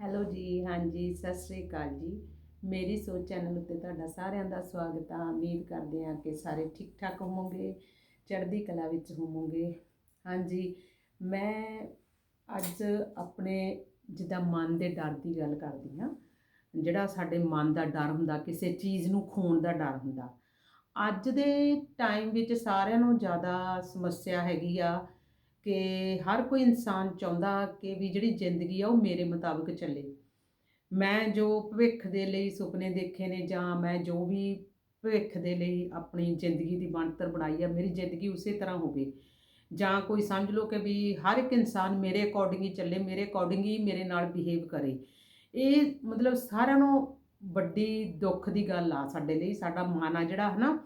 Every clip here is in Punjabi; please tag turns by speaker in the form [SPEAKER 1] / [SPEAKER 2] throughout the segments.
[SPEAKER 1] ਹੈਲੋ ਜੀ, ਹਾਂਜੀ, ਸਤਿ ਸ੍ਰੀ ਅਕਾਲ ਜੀ। ਮੇਰੀ ਸੋਚ ਚੈਨਲ ਉੱਤੇ ਤੁਹਾਡਾ ਸਾਰਿਆਂ ਦਾ ਸਵਾਗਤ ਆ। ਉਮੀਦ ਕਰਦੇ ਹਾਂ ਕਿ ਸਾਰੇ ਠੀਕ ਠਾਕ ਹੋਵੋਗੇ, ਚੜ੍ਹਦੀ ਕਲਾ ਵਿੱਚ ਹੋਵੋਗੇ। ਹਾਂਜੀ, ਮੈਂ ਅੱਜ ਆਪਣੇ ਜਿੱਦਾਂ ਮਨ ਦੇ ਡਰ ਦੀ ਗੱਲ ਕਰਦੀ ਹਾਂ, ਜਿਹੜਾ ਸਾਡੇ ਮਨ ਦਾ ਡਰ ਹੁੰਦਾ, ਕਿਸੇ ਚੀਜ਼ ਨੂੰ ਖੋਣ ਦਾ ਡਰ ਹੁੰਦਾ। ਅੱਜ ਦੇ ਟਾਈਮ ਵਿੱਚ ਸਾਰਿਆਂ ਨੂੰ ਜ਼ਿਆਦਾ ਸਮੱਸਿਆ ਹੈਗੀ ਆ। ਕਿ ਹਰ ਕੋਈ ਇਨਸਾਨ ਚਾਹੁੰਦਾ ਕਿ ਵੀ ਜਿਹੜੀ ਜ਼ਿੰਦਗੀ ਆ ਉਹ ਮੇਰੇ ਮੁਤਾਬਕ ਚੱਲੇ। ਮੈਂ ਜੋ ਭਵਿੱਖ ਦੇ ਲਈ ਸੁਪਨੇ ਦੇਖੇ ਨੇ ਜਾਂ ਮੈਂ ਜੋ ਵੀ ਭਵਿੱਖ ਦੇ ਲਈ ਆਪਣੀ ਜ਼ਿੰਦਗੀ ਦੀ ਬਣਤਰ ਬਣਾਈ ਆ, ਮੇਰੀ ਜ਼ਿੰਦਗੀ ਉਸੇ ਤਰ੍ਹਾਂ ਹੋਵੇ। ਜਾਂ ਕੋਈ ਸਮਝ ਲਓ ਕਿ ਵੀ ਹਰ ਇੱਕ ਇਨਸਾਨ ਮੇਰੇ ਅਕੋਰਡਿੰਗ ਹੀ ਚੱਲੇ, ਮੇਰੇ ਅਕੋਰਡਿੰਗ ਹੀ ਮੇਰੇ ਨਾਲ ਬਿਹੇਵ ਕਰੇ। ਇਹ ਮਤਲਬ ਸਾਰਿਆਂ ਨੂੰ ਵੱਡੀ ਦੁੱਖ ਦੀ ਗੱਲ ਆ ਸਾਡੇ ਲਈ। ਸਾਡਾ ਮਨ ਆ ਜਿਹੜਾ, ਹਨਾ?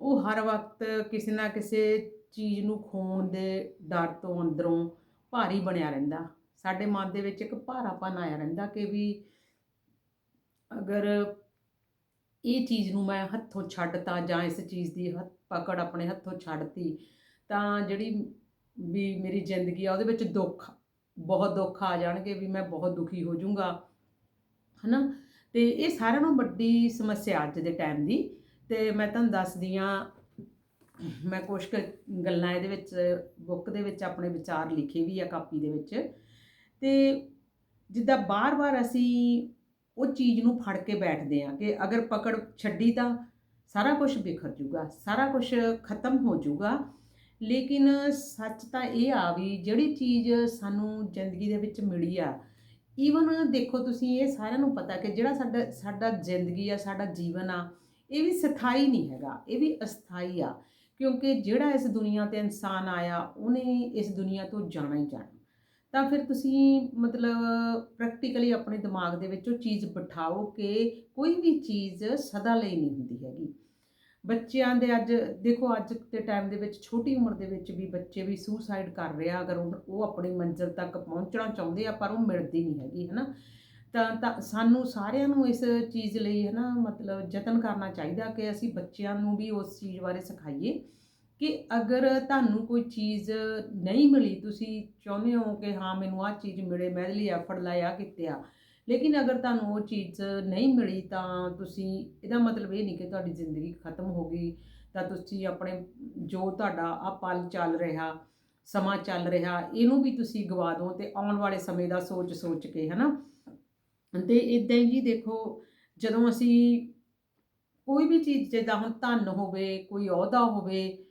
[SPEAKER 1] ਉਹ ਹਰ ਵਕਤ ਕਿਸੇ ਨਾ ਕਿਸੇ ਚੀਜ਼ ਨੂੰ ਖੋਣ ਦੇ ਡਰ ਤੋਂ ਅੰਦਰੋਂ ਭਾਰੀ ਬਣਿਆ ਰਹਿੰਦਾ। ਸਾਡੇ ਮਨ ਦੇ ਵਿੱਚ ਇੱਕ ਭਾਰਾਪਨ ਆਇਆ ਰਹਿੰਦਾ ਕਿ ਵੀ ਅਗਰ ਇਹ ਚੀਜ਼ ਨੂੰ ਮੈਂ ਹੱਥੋਂ ਛੱਡਤਾ ਜਾਂ ਇਸ ਚੀਜ਼ ਦੀ ਹੱਥ ਪਕੜ ਆਪਣੇ ਹੱਥੋਂ ਛੱਡਤੀ, ਤਾਂ ਜਿਹੜੀ ਵੀ ਮੇਰੀ ਜ਼ਿੰਦਗੀ ਆ ਉਹਦੇ ਵਿੱਚ ਦੁੱਖ, ਬਹੁਤ ਦੁੱਖ ਆ ਜਾਣਗੇ ਵੀ ਮੈਂ ਬਹੁਤ ਦੁਖੀ ਹੋ ਜਾਊਂਗਾ, ਹਨਾ? ਤੇ ਇਹ ਸਾਰਿਆਂ ਨੂੰ ਵੱਡੀ ਸਮੱਸਿਆ ਅੱਜ ਦੇ ਟਾਈਮ ਦੀ। ਤੇ ਮੈਂ ਤੁਹਾਨੂੰ ਦੱਸਦੀ ਆ ਮੈਂ ਕੁਝ ਕੁ ਗੱਲਾਂ ਇਹਦੇ ਵਿੱਚ ਬੁੱਕ ਦੇ ਵਿੱਚ ਆਪਣੇ ਵਿਚਾਰ ਲਿਖੇ ਵੀ ਆ ਕਾਪੀ ਦੇ ਵਿੱਚ। ਤੇ ਜਿੱਦਾਂ ਬਾਰ-ਬਾਰ ਅਸੀਂ ਉਹ ਚੀਜ਼ ਨੂੰ ਫੜ ਕੇ ਬੈਠਦੇ ਆ ਕਿ ਅਗਰ ਪਕੜ ਛੱਡੀ ਤਾਂ ਸਾਰਾ ਕੁਝ ਬਿਖਰ ਜੂਗਾ, ਸਾਰਾ ਕੁਝ ਖਤਮ ਹੋ ਜੂਗਾ। ਲੇਕਿਨ ਸੱਚ ਤਾਂ ਇਹ ਆ ਵੀ ਜਿਹੜੀ ਚੀਜ਼ ਸਾਨੂੰ ਜ਼ਿੰਦਗੀ ਦੇ ਵਿੱਚ ਮਿਲੀ ਆ ਈਵਨ ਦੇਖੋ ਤੁਸੀਂ ਇਹ ਸਾਰਿਆਂ ਨੂੰ ਪਤਾ ਕਿ ਜਿਹੜਾ ਸਾਡਾ ਸਾਡਾ ਜ਼ਿੰਦਗੀ ਆ, ਸਾਡਾ ਜੀਵਨ ਆ, ਇਹ ਵੀ ਸਥਾਈ ਨਹੀਂ ਹੈਗਾ, ਇਹ ਵੀ ਅਸਥਾਈ ਆ। ਕਿਉਂਕਿ ਜਿਹੜਾ ਇਸ ਦੁਨੀਆ ਤੇ ਇਨਸਾਨ ਆਇਆ, ਉਹਨੇ ਇਸ ਦੁਨੀਆ ਤੋਂ ਜਾਣਾ ਹੀ ਜਾਣਾ। ਤਾਂ ਫਿਰ ਤੁਸੀਂ ਮਤਲਬ ਪ੍ਰੈਕਟੀਕਲੀ ਆਪਣੇ ਦਿਮਾਗ ਦੇ ਵਿੱਚ ਉਹ ਚੀਜ਼ ਬਿਠਾਓ ਕਿ ਕੋਈ ਵੀ ਚੀਜ਼ ਸਦਾ ਲਈ ਨਹੀਂ ਹੁੰਦੀ ਹੈਗੀ। ਬੱਚਿਆਂ ਦੇ ਅੱਜ, ਦੇਖੋ ਅੱਜ ਦੇ ਟਾਈਮ ਦੇ ਵਿੱਚ, ਛੋਟੀ ਉਮਰ ਦੇ ਵਿੱਚ ਵੀ ਬੱਚੇ ਵੀ ਸੁਸਾਈਡ ਕਰ ਰਿਹਾ, ਅਗਰ ਉਹ ਉਹ ਆਪਣੀ ਮੰਜ਼ਿਲ ਤੱਕ ਪਹੁੰਚਣਾ ਚਾਹੁੰਦੇ ਆ, ਪਰ ਉਹ ਮਿਲਦੀ ਨਹੀਂ ਹੈਗੀ, ਹਨਾ? ਤਾਂ ਤਾਂ ਸਾਨੂੰ ਸਾਰਿਆਂ ਨੂੰ ਇਸ ਚੀਜ਼ ਲਈ ਹੈ ਨਾ ਮਤਲਬ ਯਤਨ ਕਰਨਾ ਚਾਹੀਦਾ ਕਿ ਅਸੀਂ ਬੱਚਿਆਂ ਨੂੰ ਵੀ ਉਸ ਚੀਜ਼ ਬਾਰੇ ਸਿਖਾਈਏ ਕਿ ਅਗਰ ਤੁਹਾਨੂੰ ਕੋਈ ਚੀਜ਼ ਨਹੀਂ ਮਿਲੀ, ਤੁਸੀਂ ਚਾਹੁੰਦੇ ਹੋ ਕਿ ਹਾਂ ਮੈਨੂੰ ਆਹ ਚੀਜ਼ ਮਿਲੇ, ਮੈਂ ਇਹਦੇ ਲਈ ਐਫਰਟ ਲਾਇਆ ਕਿਤਿਆ ਲੇਕਿਨ ਅਗਰ ਤੁਹਾਨੂੰ ਉਹ ਚੀਜ਼ ਨਹੀਂ ਮਿਲੀ ਤਾਂ ਤੁਸੀਂ, ਇਹਦਾ ਮਤਲਬ ਇਹ ਨਹੀਂ ਕਿ ਤੁਹਾਡੀ ਜ਼ਿੰਦਗੀ ਖਤਮ ਹੋ ਗਈ, ਤਾਂ ਤੁਸੀਂ ਆਪਣੇ ਜੋ ਤੁਹਾਡਾ ਆ ਪਲ ਚੱਲ ਰਿਹਾ, ਸਮਾਂ ਚੱਲ ਰਿਹਾ, ਇਹਨੂੰ ਵੀ ਤੁਸੀਂ ਗਵਾ ਦਿਓ ਤੇ ਆਉਣ ਵਾਲੇ ਸਮੇਂ ਦਾ ਸੋਚ ਸੋਚ ਕੇ ਹਨਾ ਤੇ ਇਦਾਂ ਹੀ ਦੇਖੋ, ਜਦੋਂ ਅਸੀਂ ਕੋਈ ਵੀ ਚੀਜ਼, ਜਿੱਦਾਂ ਹੁਣ ਧਨ ਹੋਵੇ, ਕੋਈ ਅਹੁਦਾ ਹੋਵੇ,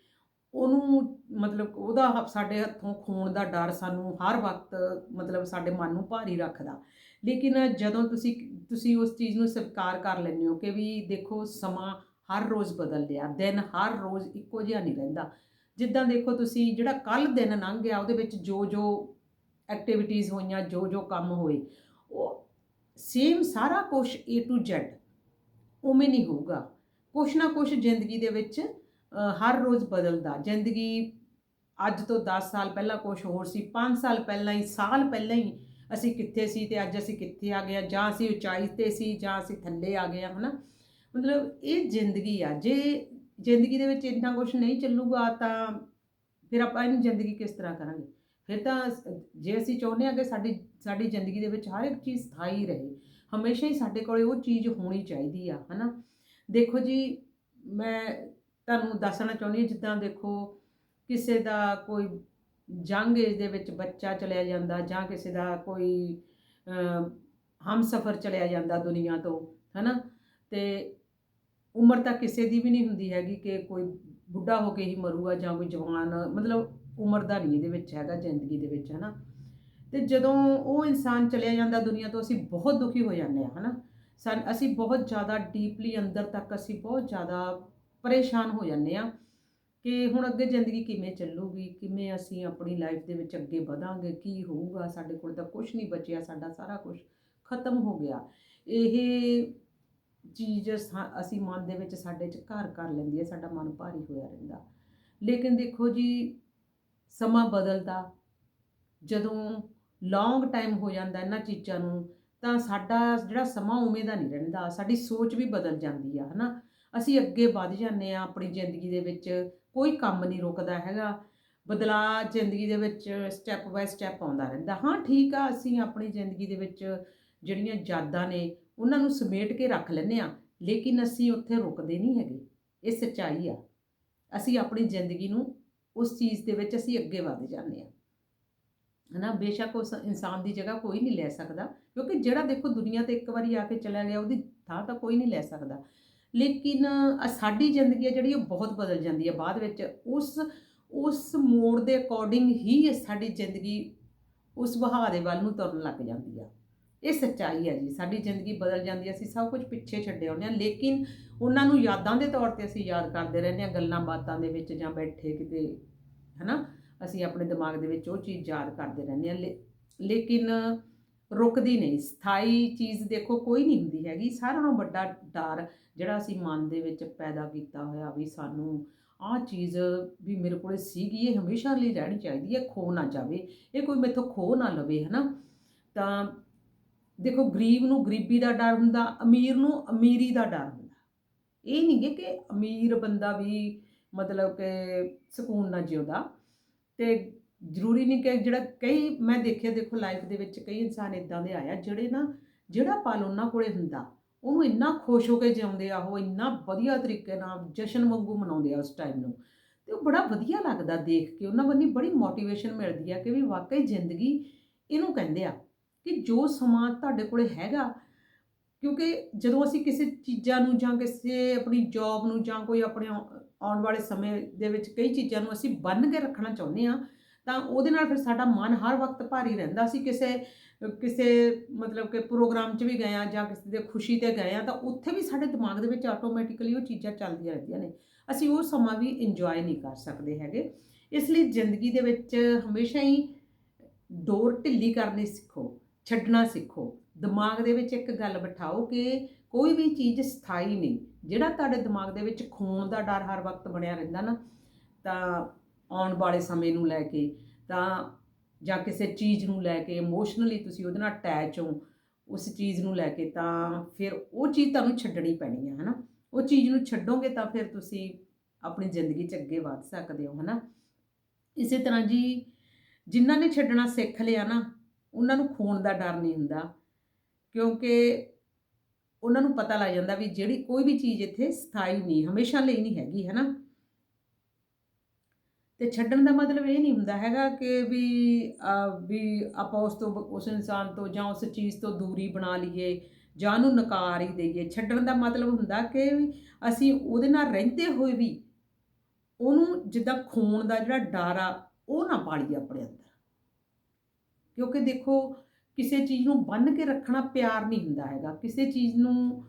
[SPEAKER 1] ਉਹਨੂੰ ਮਤਲਬ ਉਹਦਾ ਸਾਡੇ ਹੱਥੋਂ ਖੋਣ ਦਾ ਡਰ ਸਾਨੂੰ ਹਰ ਵਕਤ ਮਤਲਬ ਸਾਡੇ ਮਨ ਨੂੰ ਭਾਰੀ ਰੱਖਦਾ। ਲੇਕਿਨ ਜਦੋਂ ਤੁਸੀਂ ਤੁਸੀਂ ਉਸ ਚੀਜ਼ ਨੂੰ ਸਵੀਕਾਰ ਕਰ ਲੈਂਦੇ ਹੋ ਕਿ ਵੀ ਦੇਖੋ, ਸਮਾਂ ਹਰ ਰੋਜ਼ ਬਦਲ ਰਿਹਾ, ਦਿਨ ਹਰ ਰੋਜ਼ ਇੱਕੋ ਜਿਹਾ ਨਹੀਂ ਰਹਿੰਦਾ। ਜਿੱਦਾਂ ਦੇਖੋ ਤੁਸੀਂ ਜਿਹੜਾ ਕੱਲ ਦਿਨ ਲੰਘ ਗਿਆ, ਉਹਦੇ ਵਿੱਚ ਜੋ ਜੋ ਐਕਟੀਵਿਟੀਜ਼ ਹੋਈਆਂ ਜੋ ਜੋ ਕੰਮ ਹੋਏ, ਉਹ ਸੇਮ ਸਾਰਾ ਕੁਝ A to Z ਉਵੇਂ ਨਹੀਂ ਹੋਊਗਾ। ਕੁਛ ਨਾ ਕੁਛ ਜ਼ਿੰਦਗੀ ਦੇ ਵਿੱਚ ਹਰ ਰੋਜ਼ ਬਦਲਦਾ। ਜ਼ਿੰਦਗੀ ਅੱਜ ਤੋਂ 10 ਸਾਲ ਪਹਿਲਾਂ ਕੁਝ ਹੋਰ ਸੀ 5 ਸਾਲ ਪਹਿਲਾਂ ਹੀ, ਸਾਲ ਪਹਿਲਾਂ ਹੀ ਅਸੀਂ ਕਿੱਥੇ ਸੀ ਤੇ ਅੱਜ ਅਸੀਂ ਕਿੱਥੇ ਆ ਗਏ ਜਾਂ ਅਸੀਂ ਉਚਾਈ ਤੇ ਸੀ, ਜਾਂ ਅਸੀਂ ਥੱਲੇ ਆ ਗਏ ਆ, ਹਨਾ? ਮਤਲਬ ਇਹ ਜ਼ਿੰਦਗੀ ਆ। ਜੇ ਜ਼ਿੰਦਗੀ ਦੇ ਵਿੱਚ ਇੰਨਾ ਕੁਝ ਨਹੀਂ ਚੱਲੂਗਾ ਤਾਂ ਫਿਰ ਆਪਾਂ ਇਹਨੂੰ ਜ਼ਿੰਦਗੀ ਕਿਸ ਤਰ੍ਹਾਂ ਕਰਾਂਗੇ? ਫਿਰ ਤਾਂ ਜੇ ਅਸੀਂ ਚਾਹੁੰਦੇ ਆ ਕਿ ਸਾਡੀ ਸਾਡੀ ਜ਼ਿੰਦਗੀ ਦੇ ਵਿੱਚ ਹਰ ਇੱਕ ਚੀਜ਼ ਸਥਾਈ ਰਹੇ। ਹਮੇਸ਼ਾ ਹੀ ਸਾਡੇ ਕੋਲੇ ਉਹ ਚੀਜ਼ ਹੋਣੀ ਚਾਹੀਦੀ ਆ, ਹਨਾ? ਦੇਖੋ ਜੀ, ਮੈਂ ਤੁਹਾਨੂੰ ਦੱਸਣਾ ਚਾਹੁੰਦੀ ਹਾਂ, ਜਿੱਦਾਂ ਦੇਖੋ ਕਿਸੇ ਦਾ ਕੋਈ ਜੰਗ ਏਜ ਦੇ ਵਿੱਚ ਬੱਚਾ ਚਲਿਆ ਜਾਂਦਾ ਜਾਂ ਕਿਸੇ ਦਾ ਕੋਈ ਹਮਸਫਰ ਚਲਿਆ ਜਾਂਦਾ ਦੁਨੀਆ ਤੋਂ, ਹਨਾ? ਤੇ ਉਮਰ ਤਾਂ ਕਿਸੇ ਦੀ ਵੀ ਨਹੀਂ ਹੁੰਦੀ ਹੈਗੀ ਕਿ ਕੋਈ ਬੁੱਢਾ ਹੋ ਕੇ ਹੀ ਮਰੂਗਾ ਜਾਂ ਕੋਈ ਜਵਾਨ, ਮਤਲਬ ਉਮਰ ਦਾ ਨਹੀਂ ਇਹਦੇ ਵਿੱਚ ਹੈਗਾ ਜ਼ਿੰਦਗੀ ਦੇ ਵਿੱਚ, ਹਨਾ? ਤੇ ਜਦੋਂ ਉਹ ਇਨਸਾਨ ਚਲਿਆ ਜਾਂਦਾ ਦੁਨੀਆ ਤੋਂ, ਅਸੀਂ ਬਹੁਤ ਦੁਖੀ ਹੋ ਜਾਂਦੇ ਆ ਹਨਾ? ਸਨ ਅਸੀਂ ਬਹੁਤ ਜ਼ਿਆਦਾ ਡੀਪਲੀ ਅੰਦਰ ਤੱਕ ਅਸੀਂ ਬਹੁਤ ਜ਼ਿਆਦਾ ਪਰੇਸ਼ਾਨ ਹੋ ਜਾਂਦੇ ਆ ਕਿ ਹੁਣ ਅੱਗੇ ਜ਼ਿੰਦਗੀ ਕਿਵੇਂ ਚੱਲੂਗੀ, ਕਿਵੇਂ ਅਸੀਂ ਆਪਣੀ ਲਾਈਫ ਦੇ ਵਿੱਚ ਅੱਗੇ ਵਧਾਂਗੇ, ਕੀ ਹੋਊਗਾ? ਸਾਡੇ ਕੋਲ ਤਾਂ ਕੁਝ ਨਹੀਂ ਬਚਿਆ, ਸਾਡਾ ਸਾਰਾ ਕੁਝ ਖਤਮ ਹੋ ਗਿਆ। ਇਹ ਚੀਜ਼ ਅਸੀਂ ਮਨ ਦੇ ਵਿੱਚ ਸਾਡੇ 'ਚ ਘਰ ਕਰ ਲੈਂਦੀ ਹੈ, ਸਾਡਾ ਮਨ ਭਾਰੀ ਹੋਇਆ ਰਹਿੰਦਾ। ਲੇਕਿਨ ਦੇਖੋ ਜੀ, ਸਮਾਂ ਬਦਲਦਾ, ਜਦੋਂ ਲੌਂਗ ਟਾਈਮ ਹੋ ਜਾਂਦਾ ਇਹਨਾਂ ਚੀਜ਼ਾਂ ਨੂੰ, ਤਾਂ ਸਾਡਾ ਜਿਹੜਾ ਸਮਾਂ ਉਵੇਂ ਦਾ ਨਹੀਂ ਰਹਿੰਦਾ, ਸਾਡੀ ਸੋਚ ਵੀ ਬਦਲ ਜਾਂਦੀ ਆ, ਹਨਾ? ਅਸੀਂ ਅੱਗੇ ਵਧ ਜਾਂਦੇ ਆ ਆਪਣੀ ਜ਼ਿੰਦਗੀ ਦੇ ਵਿੱਚ, ਕੋਈ ਕੰਮ ਨਹੀਂ ਰੁਕਦਾ ਹੈਗਾ, ਬਦਲਾਅ ਜ਼ਿੰਦਗੀ ਦੇ ਵਿੱਚ ਸਟੈਪ ਬਾਏ ਸਟੈਪ ਆਉਂਦਾ ਰਹਿੰਦਾ। ਹਾਂ, ਠੀਕ ਆ, ਅਸੀਂ ਆਪਣੀ ਜ਼ਿੰਦਗੀ ਦੇ ਵਿੱਚ ਜਿਹੜੀਆਂ ਯਾਦਾਂ ਨੇ, ਉਹਨਾਂ ਨੂੰ ਸਮੇਟ ਕੇ ਰੱਖ ਲੈਂਦੇ ਆ ਲੇਕਿਨ ਅਸੀਂ ਉੱਥੇ ਰੁਕਦੇ ਨਹੀਂ ਹੈਗੇ, ਇਹ ਸੱਚਾਈ ਆ। ਅਸੀਂ ਆਪਣੀ ਜ਼ਿੰਦਗੀ ਨੂੰ ਉਸ ਚੀਜ਼ ਦੇ ਵਿੱਚ ਅਸੀਂ ਅੱਗੇ ਵਧ ਜਾਂਦੇ ਆ ਹਨਾ, ਬੇਸ਼ੱਕ ਉਸ ਇਨਸਾਨ ਦੀ ਜਗ੍ਹਾ ਕੋਈ ਨਹੀਂ ਲੈ ਸਕਦਾ, ਕਿਉਂਕਿ ਜਿਹੜਾ ਦੇਖੋ ਦੁਨੀਆ ਤੇ ਇੱਕ ਵਾਰੀ ਆ ਕੇ ਚਲਾ ਗਿਆ, ਉਹਦੀ ਥਾਂ ਤਾਂ ਕੋਈ ਨਹੀਂ ਲੈ ਸਕਦਾ। ਲੇਕਿਨ ਸਾਡੀ ਜ਼ਿੰਦਗੀ ਆ ਜਿਹੜੀ, ਉਹ ਬਹੁਤ ਬਦਲ ਜਾਂਦੀ ਹੈ ਬਾਅਦ ਵਿੱਚ ਉਸ ਉਸ ਮੋੜ ਦੇ ਅਕੋਰਡਿੰਗ ਹੀ ਸਾਡੀ ਜ਼ਿੰਦਗੀ ਉਸ ਵਹਾਅ ਦੇ ਵੱਲ ਨੂੰ ਤੁਰਨ ਲੱਗ ਜਾਂਦੀ ਆ। ਇਹ ਸੱਚਾਈ ਹੈ ਜੀ। ਸਾਡੀ ਜ਼ਿੰਦਗੀ ਬਦਲ ਜਾਂਦੀ ਹੈ ਅਸੀਂ ਸਭ ਕੁਝ ਪਿੱਛੇ ਛੱਡੇ ਹੁੰਦੇ ਹਾਂ ਲੇਕਿਨ ਉਹਨਾਂ ਨੂੰ ਯਾਦਾਂ ਦੇ ਤੌਰ ਤੇ ਅਸੀਂ ਯਾਦ ਕਰਦੇ ਰਹਿੰਦੇ ਹਾਂ ਗੱਲਾਂ ਬਾਤਾਂ ਦੇ ਵਿੱਚ ਜਾਂ ਬੈਠੇ ਕਿਤੇ, ਹਨਾ? ਅਸੀਂ ਆਪਣੇ ਦਿਮਾਗ ਦੇ ਵਿੱਚ ਉਹ ਚੀਜ਼ ਯਾਦ ਕਰਦੇ ਰਹਿੰਦੇ ਹਾਂ। ਲੇ- ਲੇਕਿਨ ਰੁਕਦੀ ਨਹੀਂ। ਸਥਾਈ ਚੀਜ਼ ਦੇਖੋ, ਕੋਈ ਨਹੀਂ ਹੁੰਦੀ ਹੈਗੀ। ਸਾਰਿਆਂ ਨਾਲੋਂ ਵੱਡਾ ਡਰ ਜਿਹੜਾ ਅਸੀਂ ਮਨ ਦੇ ਵਿੱਚ ਪੈਦਾ ਕੀਤਾ ਹੋਇਆ ਵੀ ਸਾਨੂੰ ਆਹ ਚੀਜ਼ ਵੀ ਮੇਰੇ ਕੋਲੇ ਸੀਗੀ, ਇਹ ਹਮੇਸ਼ਾ ਲਈ ਰਹਿਣੀ ਚਾਹੀਦੀ ਹੈ, ਖੋ ਨਾ ਜਾਵੇ। ਇਹ ਕੋਈ ਮੇਥੋਂ ਖੋ ਨਾ ਲਵੇ, ਹਨਾ? ਤਾਂ ਦੇਖੋ, ਗਰੀਬ ਨੂੰ ਗਰੀਬੀ ਦਾ ਡਰ ਹੁੰਦਾ, ਅਮੀਰ ਨੂੰ ਅਮੀਰੀ ਦਾ ਡਰ ਹੁੰਦਾ। ਇਹ ਨਹੀਂ ਗੇ ਕਿ ਅਮੀਰ ਬੰਦਾ ਵੀ ਮਤਲਬ ਕਿ ਸਕੂਨ ਨਾਲ ਜਿਉਂਦਾ। ਤੇ ਜ਼ਰੂਰੀ ਨਹੀਂ ਕਿ ਜਿਹੜਾ ਕਈ, ਮੈਂ ਦੇਖਿਆ ਦੇਖੋ ਲਾਈਫ ਦੇ ਵਿੱਚ ਕਈ ਇਨਸਾਨ ਇਦਾਂ ਦੇ ਆਇਆ ਜਿਹੜੇ ਨਾ, ਜਿਹੜਾ ਪਲ ਉਹਨਾਂ ਕੋਲੇ ਹੁੰਦਾ, ਉਹਨੂੰ ਇੰਨਾ ਖੁਸ਼ ਹੋ ਕੇ ਜਿਉਂਦੇ ਆ, ਉਹ ਇੰਨਾ ਵਧੀਆ ਤਰੀਕੇ ਨਾਲ ਜਸ਼ਨ ਵਾਂਗੂ ਮਨਾਉਂਦੇ ਆ ਉਸ ਟਾਈਮ ਨੂੰ, ਤੇ ਉਹ ਬੜਾ ਵਧੀਆ ਲੱਗਦਾ ਦੇਖ ਕੇ, ਉਹਨਾਂ ਵੱਲੋਂ ਬੜੀ ਮੋਟੀਵੇਸ਼ਨ ਮਿਲਦੀ ਆ ਕਿ ਵੀ ਵਾਕਈ ਜ਼ਿੰਦਗੀ ਇਹਨੂੰ ਕਹਿੰਦੇ ਆ ਕਿ ਜੋ ਸਮਾਂ ਤੁਹਾਡੇ ਕੋਲੇ ਹੈਗਾ, ਕਿਉਂਕਿ ਜਦੋਂ ਅਸੀਂ ਕਿਸੇ ਚੀਜ਼ਾਂ ਨੂੰ ਜਾਂ ਕਿਸੇ ਆਪਣੀ ਜੌਬ ਨੂੰ ਜਾਂ ਕੋਈ ਆਪਣੇ ਆਉਣ ਵਾਲੇ ਸਮੇਂ ਦੇ ਵਿੱਚ ਕਈ ਚੀਜ਼ਾਂ ਨੂੰ ਅਸੀਂ ਬੰਨ ਕੇ ਰੱਖਣਾ ਚਾਹੁੰਦੇ ਆ ਤਾਂ ਉਹਦੇ ਨਾਲ ਫਿਰ ਸਾਡਾ ਮਨ ਹਰ ਵਕਤ ਭਾਰੀ ਰਹਿੰਦਾ। ਅਸੀਂ ਕਿਸੇ ਕਿਸੇ ਮਤਲਬ ਕਿ ਪ੍ਰੋਗਰਾਮ 'ਚ ਵੀ ਗਏ ਆ ਜਾਂ ਕਿਸੇ ਦੇ ਖੁਸ਼ੀ ਤੇ ਗਏ ਆ ਤਾਂ ਉੱਥੇ ਵੀ ਸਾਡੇ ਦਿਮਾਗ ਦੇ ਵਿੱਚ ਆਟੋਮੈਟਿਕਲੀ ਉਹ ਚੀਜ਼ਾਂ ਚੱਲਦੀਆਂ ਰਹਿੰਦੀਆਂ ਨੇ। ਅਸੀਂ ਉਹ ਸਮਾਂ ਵੀ ਇੰਜੋਏ ਨਹੀਂ ਕਰ ਸਕਦੇ ਹੈਗੇ। ਇਸ ਲਈ ਜ਼ਿੰਦਗੀ ਦੇ ਵਿੱਚ ਹਮੇਸ਼ਾ ਹੀ ਡੋਰ ਢਿੱਲੀ ਕਰਨੀ ਸਿੱਖੋ, ਛੱਡਣਾ ਸਿੱਖੋ। ਦਿਮਾਗ ਦੇ ਵਿੱਚ ਇੱਕ ਗੱਲ ਬਿਠਾਓ ਕਿ ਕੋਈ ਵੀ ਚੀਜ਼ ਸਥਾਈ ਨਹੀਂ। ਜਿਹੜਾ ਤੁਹਾਡੇ ਦਿਮਾਗ ਦੇ ਵਿੱਚ ਖੋਣ ਦਾ ਡਰ ਹਰ ਵਕਤ ਬਣਿਆ ਰਹਿੰਦਾ ਨਾ, ਤਾਂ ਆਉਣ ਵਾਲੇ ਸਮੇਂ ਨੂੰ ਲੈ ਕੇ, ਤਾਂ ਜਾਂ ਕਿਸੇ ਚੀਜ਼ ਨੂੰ ਲੈ ਕੇ ਇਮੋਸ਼ਨਲੀ ਤੁਸੀਂ ਉਹਦੇ ਨਾਲ ਅਟੈਚ ਹੋ, ਉਸ ਚੀਜ਼ ਨੂੰ ਲੈ ਕੇ, ਤਾਂ ਫਿਰ ਉਹ ਚੀਜ਼ ਤੁਹਾਨੂੰ ਛੱਡਣੀ ਪੈਣੀ ਹੈ ਹਨਾ? ਉਹ ਚੀਜ਼ ਨੂੰ ਛੱਡੋਗੇ ਤਾਂ ਫਿਰ ਤੁਸੀਂ ਆਪਣੀ ਜ਼ਿੰਦਗੀ 'ਚ ਅੱਗੇ ਵਧ ਸਕਦੇ ਹੋ, ਹਨਾ? ਇਸੇ ਤਰ੍ਹਾਂ ਜੀ, ਜਿਨ੍ਹਾਂ ਨੇ ਛੱਡਣਾ ਸਿੱਖ ਲਿਆ ਨਾ, ਉਹਨਾਂ ਨੂੰ ਖੋਣ ਦਾ ਡਰ ਨਹੀਂ ਹੁੰਦਾ। ਕਿਉਂਕਿ ਉਹਨਾਂ ਨੂੰ ਪਤਾ ਲੱਗ ਜਾਂਦਾ ਵੀ ਜਿਹੜੀ ਕੋਈ ਵੀ ਚੀਜ਼ ਇੱਥੇ ਸਥਾਈ ਨਹੀਂ, ਹਮੇਸ਼ਾ ਲਈ ਨਹੀਂ ਹੈਗੀ ਹੈ ਨਾ ਤੇ ਛੱਡਣ ਦਾ ਮਤਲਬ ਇਹ ਨਹੀਂ ਹੁੰਦਾ ਹੈਗਾ ਕਿ ਵੀ ਵੀ ਆਪਾਂ ਉਸ ਤੋਂ, ਉਸ ਇਨਸਾਨ ਤੋਂ ਜਾਂ ਉਸ ਚੀਜ਼ ਤੋਂ ਦੂਰੀ ਬਣਾ ਲਈਏ ਜਾਂ ਉਹਨੂੰ ਨਕਾਰ ਹੀ ਦਈਏ। ਛੱਡਣ ਦਾ ਮਤਲਬ ਹੁੰਦਾ ਕਿ ਅਸੀਂ ਉਹਦੇ ਨਾਲ ਰਹਿੰਦੇ ਹੋਏ ਵੀ ਉਹਨੂੰ ਜਿੱਦਾਂ ਖੋਣ ਦਾ ਜਿਹੜਾ ਡਰ ਆ ਉਹ ਨਾ ਪਾਲੀਏ ਆਪਣੇ ਅੰਦਰ। ਕਿਉਂਕਿ ਦੇਖੋ ਕਿਸੇ ਚੀਜ਼ ਨੂੰ ਬੰਨ ਕੇ ਰੱਖਣਾ ਪਿਆਰ ਨਹੀਂ ਹੁੰਦਾ ਹੈਗਾ। ਕਿਸੇ ਚੀਜ਼ ਨੂੰ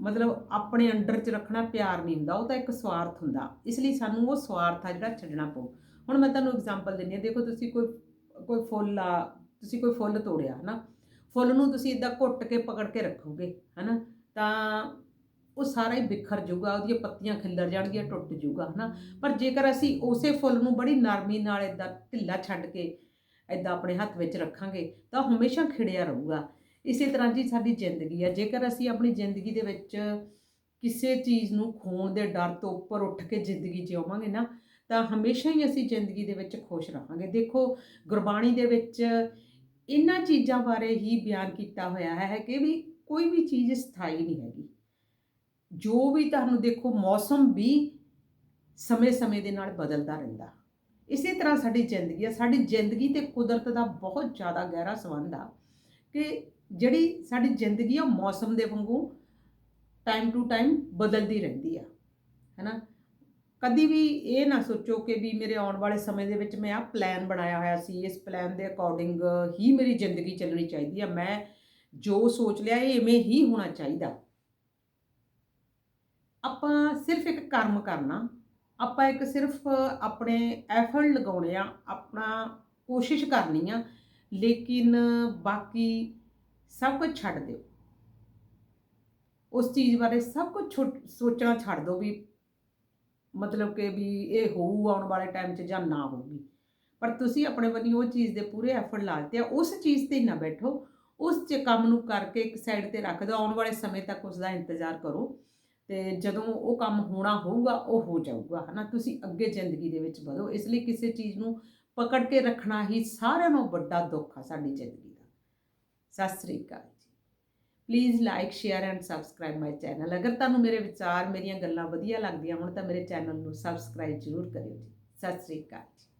[SPEAKER 1] ਮਤਲਬ ਆਪਣੇ ਅੰਡਰ 'ਚ ਰੱਖਣਾ ਪਿਆਰ ਨਹੀਂ ਹੁੰਦਾ, ਉਹ ਤਾਂ ਇੱਕ ਸਵਾਰਥ ਹੁੰਦਾ। ਇਸ ਲਈ ਸਾਨੂੰ ਉਹ ਸਵਾਰਥ ਆ ਜਿਹੜਾ ਛੱਡਣਾ ਪਊ। ਹੁਣ ਮੈਂ ਤੁਹਾਨੂੰ ਐਗਜ਼ਾਮਪਲ ਦਿੰਦੀ ਹਾਂ। ਦੇਖੋ ਤੁਸੀਂ ਕੋਈ ਕੋਈ ਫੁੱਲ ਆ, ਤੁਸੀਂ ਕੋਈ ਫੁੱਲ ਤੋੜਿਆ, ਹਨਾ? ਫੁੱਲ ਨੂੰ ਤੁਸੀਂ ਇਦਾਂ ਘੁੱਟ ਕੇ ਪਕੜ ਕੇ ਰੱਖੋਗੇ, ਹਨਾ? ਤਾਂ ਉਹ ਸਾਰਾ ਹੀ ਬਿਖਰ ਜਾਊਗਾ, ਉਹਦੀਆਂ ਪੱਤੀਆਂ ਖਿੱਲਰ ਜਾਣਗੀਆਂ, ਟੁੱਟ ਜਾਊਗਾ, ਹਨਾ? ਪਰ ਜੇਕਰ ਅਸੀਂ ਉਸੇ ਫੁੱਲ ਨੂੰ ਬੜੀ ਨਰਮੀ ਨਾਲ ਇਦਾਂ ਢਿੱਲਾ ਛੱਡ ਕੇ ਇਦਾਂ ਆਪਣੇ ਹੱਥ ਵਿੱਚ ਰੱਖਾਂਗੇ ਤਾਂ ਉਹ ਹਮੇਸ਼ਾ ਖਿੜਿਆ ਰਹੂਗਾ। ਇਸੇ ਤਰ੍ਹਾਂ ਜੀ ਸਾਡੀ ਜ਼ਿੰਦਗੀ ਹੈ ਜੇਕਰ ਅਸੀਂ ਆਪਣੀ ਜ਼ਿੰਦਗੀ ਦੇ ਵਿੱਚ ਕਿਸੇ ਚੀਜ਼ ਨੂੰ ਖੋਣ ਦੇ ਡਰ ਤੋਂ ਉੱਪਰ ਉੱਠ ਕੇ ਜ਼ਿੰਦਗੀ ਜਿਉਵਾਂਗੇ ਨਾ, ਤਾਂ ਹਮੇਸ਼ਾ ਹੀ ਅਸੀਂ ਜ਼ਿੰਦਗੀ ਦੇ ਵਿੱਚ ਖੁਸ਼ ਰਹਾਂਗੇ। ਦੇਖੋ, ਗੁਰਬਾਣੀ ਦੇ ਵਿੱਚ ਇਹਨਾਂ ਚੀਜ਼ਾਂ ਬਾਰੇ ਹੀ ਬਿਆਨ ਕੀਤਾ ਹੋਇਆ ਹੈ ਕਿ ਵੀ ਕੋਈ ਵੀ ਚੀਜ਼ ਸਥਾਈ ਨਹੀਂ ਹੈਗੀ। ਜੋ ਵੀ ਤੁਹਾਨੂੰ ਦੇਖੋ, ਮੌਸਮ ਵੀ ਸਮੇਂ-ਸਮੇਂ ਦੇ ਨਾਲ ਬਦਲਦਾ ਰਹਿੰਦਾ। ਇਸੇ ਤਰ੍ਹਾਂ ਸਾਡੀ ਜ਼ਿੰਦਗੀ ਆ, ਸਾਡੀ ਜ਼ਿੰਦਗੀ ਤੇ ਕੁਦਰਤ ਦਾ ਬਹੁਤ ਜ਼ਿਆਦਾ ਗਹਿਰਾ ਸੰਬੰਧ ਆ ਕਿ ਜਿਹੜੀ ਸਾਡੀ ਜ਼ਿੰਦਗੀ ਆ ਮੌਸਮ ਦੇ ਵਾਂਗੂ ਟਾਈਮ ਟੂ ਟਾਈਮ ਬਦਲਦੀ ਰਹਿੰਦੀ ਆ, ਹੈਨਾ? ਕਦੀ ਵੀ ਇਹ ਨਾ ਸੋਚੋ ਕਿ ਵੀ ਮੇਰੇ ਆਉਣ ਵਾਲੇ ਸਮੇਂ ਦੇ ਵਿੱਚ ਮੈਂ ਆ ਪਲਾਨ ਬਣਾਇਆ ਹੋਇਆ ਸੀ, ਇਸ ਪਲਾਨ ਦੇ ਅਕੋਰਡਿੰਗ ਹੀ ਮੇਰੀ ਜ਼ਿੰਦਗੀ ਚੱਲਣੀ ਚਾਹੀਦੀ ਆ, ਮੈਂ ਜੋ ਸੋਚ ਲਿਆ ਇਹ ਇਵੇਂ ਹੀ ਹੋਣਾ ਚਾਹੀਦਾ। ਆਪਾਂ ਸਿਰਫ ਇੱਕ ਕਰਮ ਕਰਨਾ ਆਪਾਂ ਇੱਕ ਸਿਰਫ ਆਪਣੇ ਐਫਰਟ ਲਗਾਉਣੇ ਆ, ਆਪਣਾ ਕੋਸ਼ਿਸ਼ ਕਰਨੀ ਆ, ਲੇਕਿਨ ਬਾਕੀ ਸਭ ਕੁਝ ਛੱਡ ਦਿਓ। ਉਸ ਚੀਜ਼ ਬਾਰੇ ਸਭ ਕੁਝ ਛੁੱਟ- ਸੋਚਣਾ ਛੱਡ ਦਿਓ ਵੀ ਮਤਲਬ ਕਿ ਵੀ ਇਹ ਹੋਊ ਆਉਣ ਵਾਲੇ ਟਾਈਮ 'ਚ ਜਾਂ ਨਾ ਹੋਊਗੀ। ਪਰ ਤੁਸੀਂ ਆਪਣੇ ਵੱਲੋਂ ਉਹ ਚੀਜ਼ ਦੇ ਪੂਰੇ ਐਫਰਟ ਲਾ ਦਿੱਤੇ ਆ, ਉਸ ਚੀਜ਼ ਤੇ ਹੀ ਨਾ ਬੈਠੋ, ਉਸ 'ਚ ਕੰਮ ਨੂੰ ਕਰਕੇ ਇੱਕ ਸਾਈਡ ਤੇ ਰੱਖ ਦਿਓ, ਆਉਣ ਵਾਲੇ ਸਮੇਂ ਤੱਕ ਉਸ ਦਾ ਇੰਤਜ਼ਾਰ ਕਰੋ। ਤੇ ਜਦੋਂ ਉਹ ਕੰਮ ਹੋਣਾ ਹੋਊਗਾ, ਉਹ ਹੋ ਜਾਊਗਾ, ਹਨਾ? ਤੁਸੀਂ ਅੱਗੇ ਜ਼ਿੰਦਗੀ ਦੇ ਵਿੱਚ ਵਧੋ। ਇਸ ਲਈ ਕਿਸੇ ਚੀਜ਼ ਨੂੰ ਪਕੜ ਕੇ ਰੱਖਣਾ ਹੀ ਸਾਰਿਆਂ ਨਾਲੋਂ ਵੱਡਾ ਦੁੱਖ ਆ ਸਾਡੀ ਜ਼ਿੰਦਗੀ ਦਾ। ਸਤਿ ਸ੍ਰੀ ਅਕਾਲ ਜੀ। Please like share and subscribe my channel ਅਗਰ ਤੁਹਾਨੂੰ ਮੇਰੇ ਵਿਚਾਰ, ਮੇਰੀਆਂ ਗੱਲਾਂ ਵਧੀਆ ਲੱਗਦੀਆਂ ਹੋਣ ਤਾਂ ਮੇਰੇ ਚੈਨਲ ਨੂੰ ਸਬਸਕ੍ਰਾਈਬ ਜ਼ਰੂਰ ਕਰਿਓ ਜੀ। ਸਤਿ ਸ੍ਰੀ ਅਕਾਲ ਜੀ।